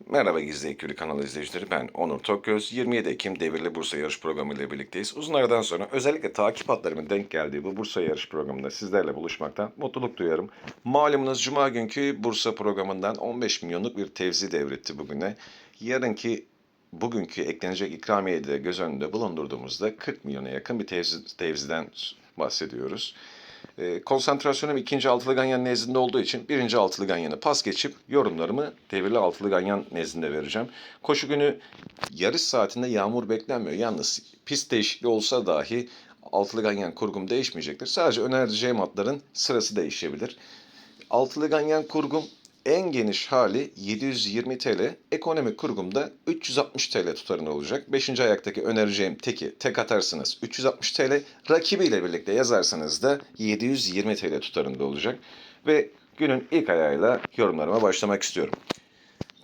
Merhaba Gizli Ekürü kanalı izleyicileri ben Onur Tokgöz. 27 Ekim Devirli Bursa yarış programı ile birlikteyiz. Uzun aradan sonra özellikle takip hatlarımın denk geldiği bu Bursa yarış programında sizlerle buluşmaktan mutluluk duyuyorum. Malumunuz Cuma günkü Bursa programından 15 milyonluk bir tevzi devretti bugüne. Yarınki bugünkü eklenecek ikramiyeyi de göz önünde bulundurduğumuzda 40 milyona yakın bir tevzi, tevziden bahsediyoruz. E, konsantrasyonum ikinci altılı ganyan nezdinde olduğu için birinci altılı ganyanı pas geçip yorumlarımı devirli altılı ganyan nezdinde vereceğim. Koşu günü yarış saatinde yağmur beklenmiyor. Yalnız pist değişikliği olsa dahi altılı ganyan kurgum değişmeyecektir. Sadece önereceğim atların sırası değişebilir. Altılı ganyan kurgum en geniş hali 720 TL, ekonomik kurgumda 360 TL tutarında olacak. 5. ayaktaki önereceğim teki tek atarsınız 360 TL, rakibiyle birlikte yazarsanız da 720 TL tutarında olacak. Ve günün ilk ayağıyla yorumlarıma başlamak istiyorum.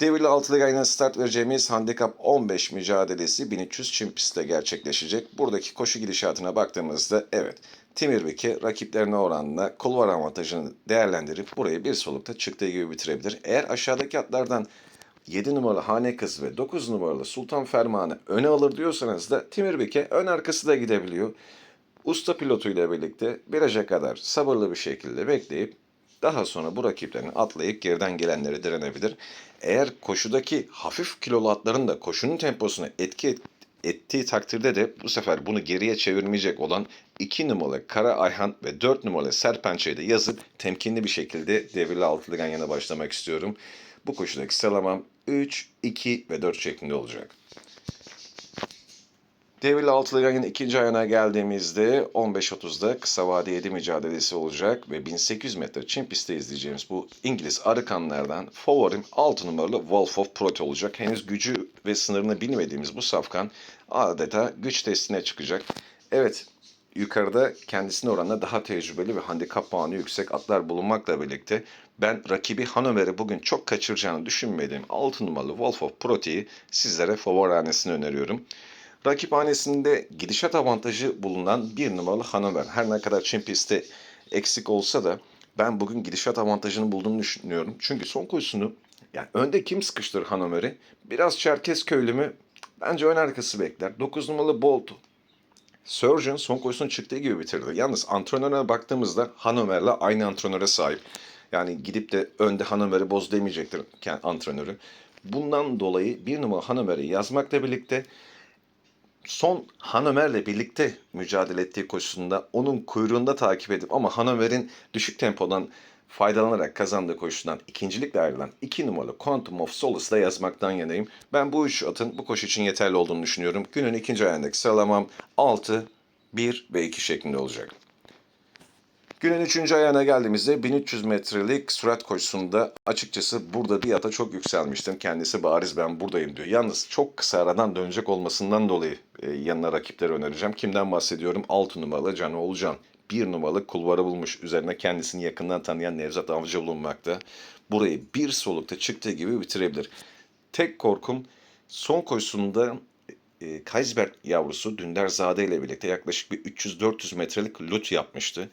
Devirli altılı gayına start vereceğimiz handikap 15 mücadelesi 1300 çim pistte gerçekleşecek. Buradaki koşu gidişatına baktığımızda evet Timirbiki rakiplerine oranla kulvar avantajını değerlendirip burayı bir solukta çıktığı gibi bitirebilir. Eğer aşağıdaki atlardan 7 numaralı Hane Kız ve 9 numaralı Sultan Fermanı öne alır diyorsanız da Timirbike ön arkası da gidebiliyor. Usta pilotuyla birlikte viraja kadar sabırlı bir şekilde bekleyip daha sonra bu rakiplerini atlayıp geriden gelenleri direnebilir. Eğer koşudaki hafif kilolu atların da koşunun temposuna etki et- ettiği takdirde de bu sefer bunu geriye çevirmeyecek olan 2 numaralı Kara Ayhan ve 4 numaralı Serpençe'yi de yazıp temkinli bir şekilde devirli altılı ganyana başlamak istiyorum. Bu koşudaki sıralamam 3, 2 ve 4 şeklinde olacak. Devirli altılı ganyanın ikinci ayağına geldiğimizde 15.30'da kısa vade 7 mücadelesi olacak ve 1800 metre çim pistte izleyeceğimiz bu İngiliz arıkanlardan favorim 6 numaralı Wolf of Prote olacak. Henüz gücü ve sınırını bilmediğimiz bu safkan adeta güç testine çıkacak. Evet yukarıda kendisine oranla daha tecrübeli ve handikap puanı yüksek atlar bulunmakla birlikte ben rakibi Hanover'i bugün çok kaçıracağını düşünmediğim 6 numaralı Wolf of Prote'yi sizlere favori hanesine öneriyorum. Rakiphanesinde gidişat avantajı bulunan bir numaralı Hanover. Her ne kadar Çin pistte eksik olsa da ben bugün gidişat avantajını bulduğunu düşünüyorum. Çünkü son koşusunu yani önde kim sıkıştırır Hanover'i? Biraz Çerkez köylü mü? Bence ön arkası bekler. 9 numaralı Bolt. Surgeon son koşusunu çıktığı gibi bitirdi. Yalnız antrenöre baktığımızda Hanover'la aynı antrenöre sahip. Yani gidip de önde Hanover'i boz demeyecektir antrenörü. Bundan dolayı bir numara Hanover'i yazmakla birlikte son Hanover'le birlikte mücadele ettiği koşusunda onun kuyruğunda takip edip ama Hanover'in düşük tempodan faydalanarak kazandığı koşudan ikincilikle ayrılan 2 numaralı Quantum of Solace'la yazmaktan yanayım. Ben bu üç atın bu koşu için yeterli olduğunu düşünüyorum. Günün ikinci ayağındaki sıralamam 6, 1 ve 2 şeklinde olacak. Günün üçüncü ayağına geldiğimizde 1300 metrelik sürat koşusunda açıkçası burada bir ata çok yükselmiştim. Kendisi bariz ben buradayım diyor. Yalnız çok kısa aradan dönecek olmasından dolayı e, yanına rakipleri önereceğim. Kimden bahsediyorum? 6 numaralı Can Oğulcan. 1 numaralı kulvarı bulmuş. Üzerine kendisini yakından tanıyan Nevzat Avcı bulunmakta. Burayı bir solukta çıktığı gibi bitirebilir. Tek korkum son koşusunda e, Kaysberg yavrusu Dünderzade ile birlikte yaklaşık bir 300-400 metrelik lut yapmıştı.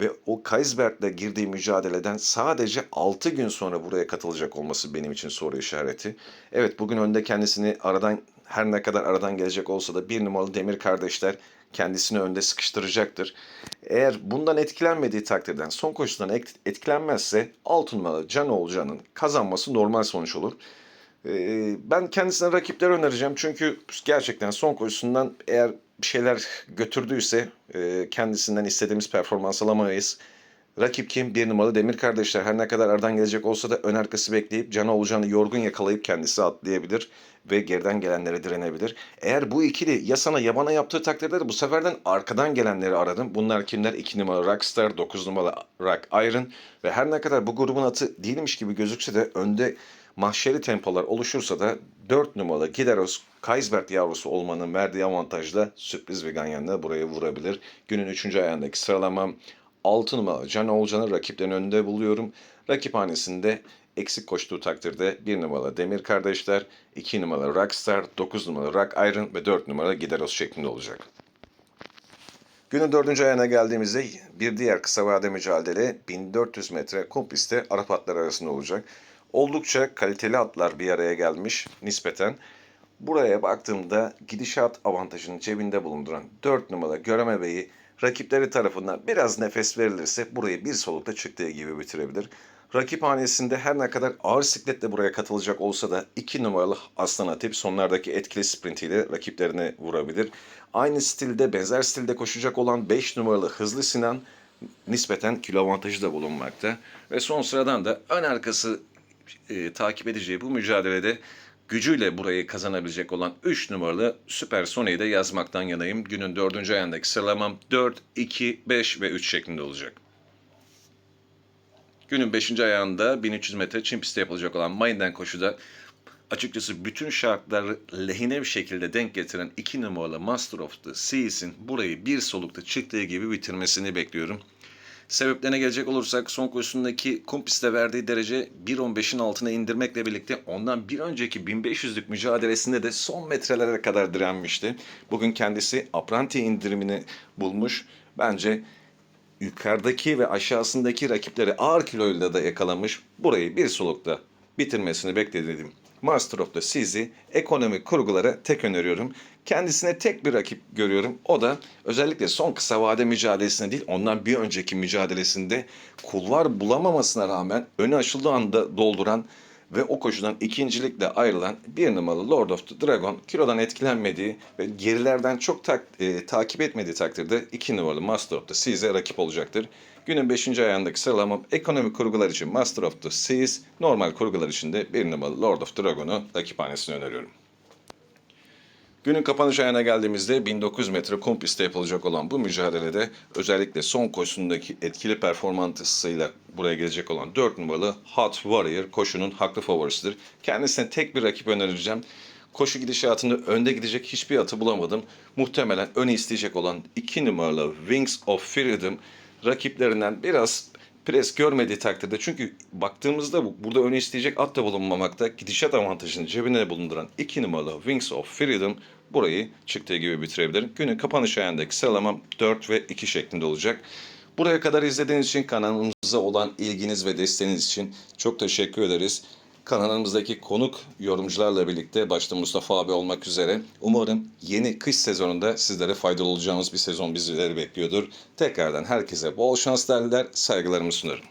Ve o Kaysberg'le girdiği mücadeleden sadece 6 gün sonra buraya katılacak olması benim için soru işareti. Evet bugün önde kendisini aradan her ne kadar aradan gelecek olsa da bir numaralı Demir kardeşler kendisini önde sıkıştıracaktır. Eğer bundan etkilenmediği takdirden son koşudan et- etkilenmezse 6 numaralı Can Oğulcan'ın kazanması normal sonuç olur. Ee, Ben kendisine rakipler önereceğim çünkü gerçekten son koşusundan eğer bir şeyler götürdüyse e, kendisinden istediğimiz performans alamayız. Rakip kim? Bir numaralı Demir kardeşler. Her ne kadar aradan gelecek olsa da ön arkası bekleyip Can Oğulcan'ı yorgun yakalayıp kendisi atlayabilir ve geriden gelenlere direnebilir. Eğer bu ikili ya sana yabana yaptığı takdirde de bu seferden arkadan gelenleri aradım. Bunlar kimler? 2 numaralı Rockstar, 9 numaralı Rock Iron ve her ne kadar bu grubun atı değilmiş gibi gözükse de önde mahşeri tempolar oluşursa da 4 numaralı Gideros Kaysberg yavrusu olmanın verdiği avantajla sürpriz bir ganyanla buraya vurabilir. Günün 3. ayağındaki sıralamam 6 numaralı Can Oğulcan'ı rakiplerin önünde buluyorum. Rakiphanesinde eksik koştuğu takdirde 1 numaralı Demir Kardeşler, 2 numaralı Rockstar, 9 numaralı Rock Iron ve 4 numaralı Gideros şeklinde olacak. Günün dördüncü ayağına geldiğimizde bir diğer kısa vade mücadele 1400 metre kum pistte Arap atları arasında olacak. Oldukça kaliteli atlar bir araya gelmiş nispeten. Buraya baktığımda gidişat avantajını cebinde bulunduran 4 numara Göreme Bey'i rakipleri tarafından biraz nefes verilirse burayı bir solukta çıktığı gibi bitirebilir. Rakip hanesinde her ne kadar ağır sikletle buraya katılacak olsa da 2 numaralı Aslan Atip sonlardaki etkili sprintiyle rakiplerine vurabilir. Aynı stilde benzer stilde koşacak olan 5 numaralı Hızlı Sinan nispeten kilo avantajı da bulunmakta. Ve son sıradan da ön arkası e, takip edeceği bu mücadelede gücüyle burayı kazanabilecek olan 3 numaralı Süper Sony'yi de yazmaktan yanayım. Günün 4. ayağındaki sıralamam 4, 2, 5 ve 3 şeklinde olacak. Günün 5. ayağında 1300 metre çim pistte yapılacak olan Mayından koşuda açıkçası bütün şartları lehine bir şekilde denk getiren 2 numaralı Master of the Seas'in burayı bir solukta çıktığı gibi bitirmesini bekliyorum. Sebeplerine gelecek olursak son koşusundaki kum pistte verdiği derece 1.15'in altına indirmekle birlikte ondan bir önceki 1500'lük mücadelesinde de son metrelere kadar direnmişti. Bugün kendisi apranti indirimini bulmuş. Bence yukarıdaki ve aşağısındaki rakipleri ağır kiloyla da yakalamış. Burayı bir solukta bitirmesini beklediğim The Seas'i ekonomik kurgulara tek öneriyorum. Kendisine tek bir rakip görüyorum. O da özellikle son kısa vade mücadelesinde değil, ondan bir önceki mücadelesinde kulvar bulamamasına rağmen önü açıldığı anda dolduran ve o koşudan ikincilikle ayrılan bir numaralı Lord of the Dragon kilodan etkilenmediği ve gerilerden çok tak, e, takip etmediği takdirde iki numaralı Master of the Seas'e rakip olacaktır. Günün 5. ayağındaki sıralamam ekonomik kurgular için Master of the Seas, normal kurgular için de bir numaralı Lord of Dragon'u rakiphanesine öneriyorum. Günün kapanış ayağına geldiğimizde 1900 metre kum pistte yapılacak olan bu mücadelede özellikle son koşusundaki etkili performansıyla buraya gelecek olan 4 numaralı Hot Warrior koşunun haklı favorisidir. Kendisine tek bir rakip önereceğim. Koşu gidişatında önde gidecek hiçbir atı bulamadım. Muhtemelen öne isteyecek olan 2 numaralı Wings of Freedom rakiplerinden biraz pres görmediği takdirde çünkü baktığımızda bu- burada öne isteyecek at da bulunmamakta gidişat avantajını cebine bulunduran 2 numaralı Wings of Freedom burayı çıktığı gibi bitirebilir. Günün kapanış ayağındaki sıralamam 4 ve 2 şeklinde olacak. Buraya kadar izlediğiniz için kanalımıza olan ilginiz ve desteğiniz için çok teşekkür ederiz. Kanalımızdaki konuk yorumcularla birlikte başta Mustafa abi olmak üzere umarım yeni kış sezonunda sizlere faydalı olacağımız bir sezon bizleri bekliyordur. Tekrardan herkese bol şans derler, saygılarımı sunarım.